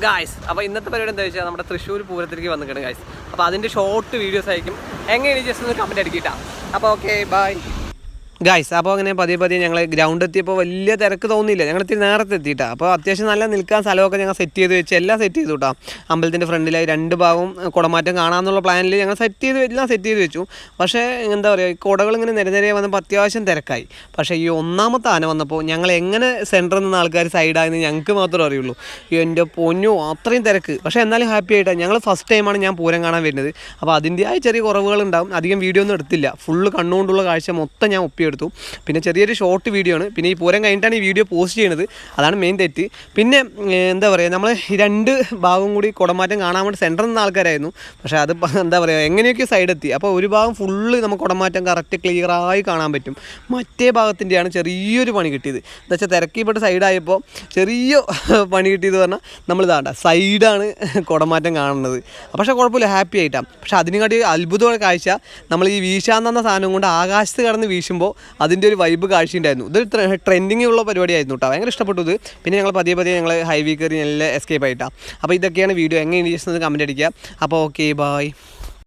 Guys അപ്പോൾ ഇന്നത്തെ പരിപാടി എന്താ വെച്ചാൽ നമ്മുടെ തൃശ്ശൂർ പൂരത്തിലേക്ക് വന്നിട്ടുണ്ട് ഗായ്സ് അപ്പോൾ അതിന്റെ ഷോർട്ട് വീഡിയോസ് ആയിരിക്കും. എങ്ങനെയാണ് ജസ്റ്റ് ഒന്ന് കമന്റ് അടിക്കിട്ടാ അപ്പോൾ ഓക്കെ ബൈ ഗായ്സ് അപ്പോൾ അങ്ങനെ പതിയെ പതിയെ ഞങ്ങൾ ഗ്രൗണ്ട് എത്തിയപ്പോൾ വലിയ തിരക്ക് തോന്നിയില്ല. ഞങ്ങൾ ഇത്തിരി നേരത്തെ എത്തിയിട്ടാ. അപ്പോൾ അത്യാവശ്യം നല്ല നിൽക്കാൻ സ്ഥലമൊക്കെ ഞങ്ങൾ സെറ്റ് ചെയ്ത് വെച്ച് എല്ലാം സെറ്റ് ചെയ്തു കേട്ടോ അമ്പലത്തിന്റെ ഫ്രണ്ടിലായി രണ്ട് ഭാഗവും കുടമാറ്റം കാണാമെന്നുള്ള പ്ലാനിൽ ഞങ്ങൾ സെറ്റ് ചെയ്ത് എല്ലാം സെറ്റ് ചെയ്ത് വെച്ചു. പക്ഷേ എന്താ പറയുക ഈ കുടകൾ ഇങ്ങനെ നിര നിരയെ വന്നപ്പോൾ അത്യാവശ്യം തിരക്കായി. പക്ഷേ ഈ ഒന്നാമത്തെ ആന വന്നപ്പോൾ ഞങ്ങൾ എങ്ങനെ സെന്ററിൽ നിന്ന് ആൾക്കാർ സൈഡായെന്ന് ഞങ്ങൾക്ക് മാത്രമേ അറിയുള്ളൂ. എന്റെ പൊന്നു അത്രയും തിരക്ക്. പക്ഷേ എന്നാലും ഹാപ്പി ആയിട്ടാണ് ഞങ്ങൾ ഫസ്റ്റ് ടൈമാണ് ഞാൻ പൂരം കാണാൻ വരുന്നത്. അപ്പോൾ അതിന്റെതായ ചെറിയ കുറവുകളുണ്ടാവും. അധികം വീഡിയോ ഒന്നും എടുത്തില്ല. ഫുള്ള് കണ്ണുകൊണ്ടുള്ള കാഴ്ച മൊത്തം ഞാൻ ഒപ്പിയെടുത്തു. പിന്നെ ചെറിയൊരു ഷോർട്ട് വീഡിയോ ആണ്. പിന്നെ ഈ പൂരം കഴിഞ്ഞിട്ടാണ് ഈ വീഡിയോ പോസ്റ്റ് ചെയ്യുന്നത് അതാണ് മെയിൻ തെറ്റ്. പിന്നെ എന്താ പറയുക നമ്മൾ രണ്ട് ഭാഗം കൂടി കുടമാറ്റം കാണാൻ വേണ്ടി സെന്ററിൽ നിന്ന് ആൾക്കാരായിരുന്നു. പക്ഷേ അത് എന്താ പറയുക എങ്ങനെയൊക്കെ സൈഡ് എത്തി. അപ്പോൾ ഒരു ഭാഗം ഫുള്ള് നമുക്ക് കുടമാറ്റം കറക്റ്റ് ക്ലിയറായി കാണാൻ പറ്റും. മറ്റേ ഭാഗത്തിന്റെയാണ് ചെറിയൊരു പണി കിട്ടിയത്. എന്താ വെച്ചാൽ തിരക്കിപ്പെട്ട സൈഡായപ്പോൾ ചെറിയ പണി കിട്ടിയത് പറഞ്ഞാൽ നമ്മൾ ഇതാണ്ട സൈഡാണ് കുടമാറ്റം കാണുന്നത്. പക്ഷേ കുഴപ്പമില്ല ഹാപ്പി ആയിട്ടാണ് പക്ഷേ അതിനെക്കാട്ടി അത്ഭുതമായ കാഴ്ച നമ്മൾ ഈ വീശാന്നെന്ന സാധനം കൊണ്ട് ആകാശത്ത് കടന്ന് വീശുമ്പോൾ അതിന്റെ ഒരു വൈബ് കാഴ്ചയുണ്ടായിരുന്നു ഇത് ട്രെൻഡിങ് ഉള്ള പരിപാടിയായിരുന്നു കേട്ടോ ഭയങ്കര ഇഷ്ടപ്പെട്ടു ഇത്. പിന്നെ ഞങ്ങൾ പതിയെ പതിയെ ഞങ്ങൾ ഹൈവേ കയറി നല്ല എസ്കേപ്പ് ആയിട്ടാണ് അപ്പോൾ ഇതൊക്കെയാണ് വീഡിയോ എങ്ങനെ ഇരിക്കുന്നത് കമന്റ് അടിക്കുക. അപ്പോൾ ഓക്കെ ബായ്